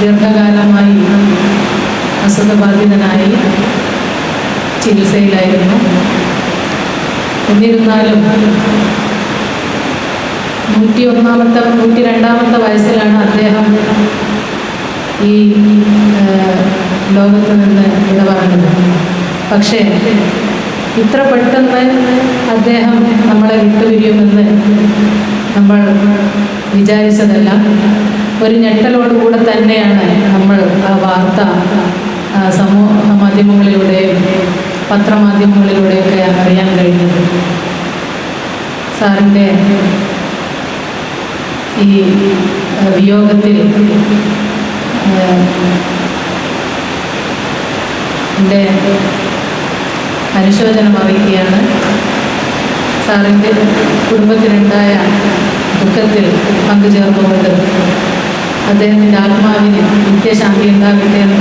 ദീർഘകാലമായി അസുഖബാധിതനായി ചികിത്സയിലായിരുന്നു. എന്നിരുന്നാലും നൂറ്റി ഒന്നാമത്തെ നൂറ്റി രണ്ടാമത്തെ വയസ്സിലാണ് അദ്ദേഹം ഈ ലോകത്ത് നിന്ന് വിട പറഞ്ഞത് പക്ഷേ ഇത്ര പെട്ടെന്ന് അദ്ദേഹം നമ്മളെ വിട്ടുപിരിയുമെന്ന് നമ്മൾ വിചാരിച്ചതല്ല. ഒരു ഞെട്ടലോടുകൂടെ തന്നെയാണ് നമ്മൾ ആ വാർത്ത സമൂഹ മാധ്യമങ്ങളിലൂടെയും പത്രമാധ്യമങ്ങളിലൂടെയൊക്കെ അറിയാൻ കഴിഞ്ഞത്. സാറിന്റെ ഈ വിയോഗത്തിൽ എന്റെ അനുശോചനം അറിയിക്കുകയാണ് സാറിന്റെ കുടുംബത്തിനുണ്ടായ ദുഃഖത്തിൽ പങ്കുചേർന്നുകൊണ്ട് അദ്ദേഹത്തിന്റെ ആത്മാവിന് നിത്യശാന്തി ഉണ്ടാകട്ടെ എന്ന്